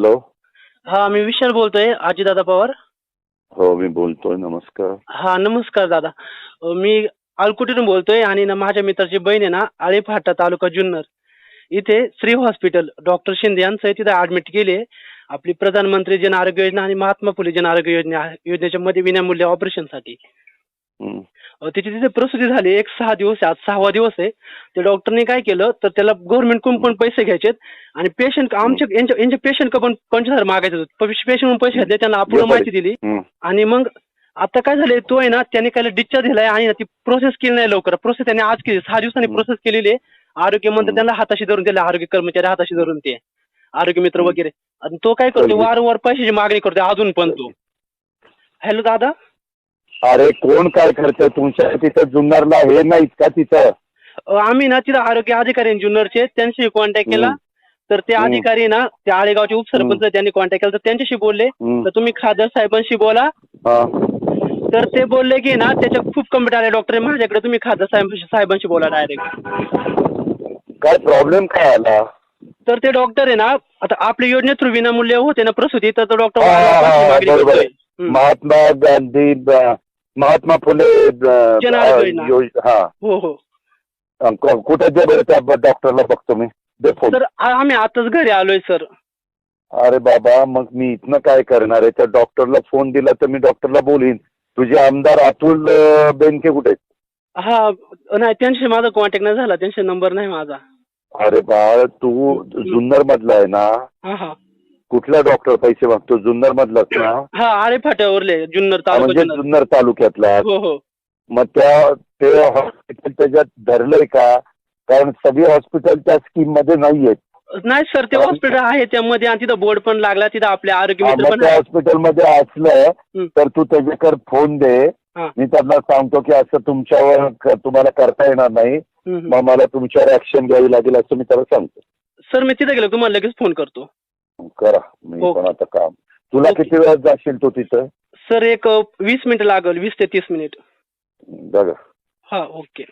Hello हा मी विशाल बोलतोय दादा पवार. हो मी बोलतोय नमस्कार. हा नमस्कार दादा. मी आलकुटीतून बोलतोय आणि ना माझ्या मित्राची बहीण आहे ना आळेफाटा तालुका जुन्नर. इथे श्री हॉस्पिटल डॉक्टर शिंदे यांचं तिथे ऍडमिट केली आपली प्रधानमंत्री जन आरोग्य योजना आणि महात्मा फुले जन आरोग्य योजना योजनेच्या मध्ये विनामूल्य ऑपरेशनसाठी तिची तिथे प्रसूती झाली. एक सहा दिवस आज सहावा दिवस आहे. ते डॉक्टरने काय केलं तर त्याला गव्हर्नमेंटकडून पण पैसे घ्यायचेत. आणि पेशंट आमच्या यांच्या पेशंट पण पंचवीस हजार मागायचे पेशंट पैसे घेतले त्यांना अपूर्ण माहिती दिली. आणि मग आता काय झालंय तो आहे ना त्याने काय डिस्चार्ज दिलाय आणि ती प्रोसेस केली नाही लवकर. प्रोसेस त्याने आज केली. सहा दिवसांनी. प्रोसेस केलेली आहे. आरोग्य मंत्री. त्यांना हाताशी धरून दिले. आरोग्य कर्मचारी हाताशी धरून ते. आरोग्य मित्र. वगैरे. आणि तो काय करतो. वारंवार पैशाची मागणी करतो. अजून पण तो. हॅलो दादा. अरे कोण काय करतं तुमच्या तिथं जुन्नरला हे नाहीत का तिथं आम्ही ना तिथं आरोग्य अधिकारी जुन्नरचे त्यांच्याशी कॉन्टॅक्ट केला. तर ते. अधिकारी ना त्या आळेगावचे उपसरपंच. त्यांनी कॉन्टॅक्ट केला तर त्यांच्याशी बोलले. तर तुम्ही खासदार साहेबांशी बोला. तर ते बोलले की ना त्याच्या खूप कंप्लीट आले डॉक्टर माझ्याकडे तुम्ही खासदार साहेबांशी साहेबांशी बोला डायरेक्ट काय प्रॉब्लेम काय आला तर ते डॉक्टर आहे ना आता आपल्या योजने थ्रू विनामूल्य होते ना प्रसूती तर डॉक्टर. महात्मा गांधी महात्मा फुले हा. हो हो. कुठे जे बरं त्या डॉक्टरला बघतो मी. आ- आम्ही आताच घरी आलोय सर. अरे बाबा मग मी इथनं काय करणार आहे? त्या डॉक्टरला फोन दिला तर मी डॉक्टरला बोलीन. तुझे आमदार अतुल बेनके कुठे? हा नाही त्यांच्याशी माझा कॉन्टॅक्ट नाही झाला. त्यांचा नंबर नाही माझा. अरे बाळ तू जुन्नर मधला आहे ना? कुठला डॉक्टर पैसे मागतो? जुन्नर मधलाच ना? हा आळे फाट्यावरले जुन्नर हा, तालुका म्हणजे जुन्नर जुन्नर तालुक्यातला. हो हो. मग त्या ते हॉस्पिटल त्याच्यात धरलंय का? कारण सगळे हॉस्पिटल त्या स्कीममध्ये नाहीयेत. नाही सर ते हॉस्पिटल आहे त्यामध्ये आणि तिथं बोर्ड पण लागला तिथं आपले आरोग्य हा, मित्र मग पण त्या आहे. हॉस्पिटलमध्ये असलं हं. तर तू त्याच्याकर फोन दे. हा. मी त्यांना सांगतो की असं तुमच्यावर क- तुम्हाला करता येणार नाही. हम्म, हम्म. मग मला तुमच्यावर ऍक्शन घ्यावी लागेल असं मी त्याला सांगतो. सर मी तिथे गेलो तुम्हाला लगेच फोन करतो. करा मी हो. पण आता काम तुला. किती वेळात जाशील तू तिथं सर एक वीस मिनिट लागेल वीस ते तीस मिनिट बघा हा ओके.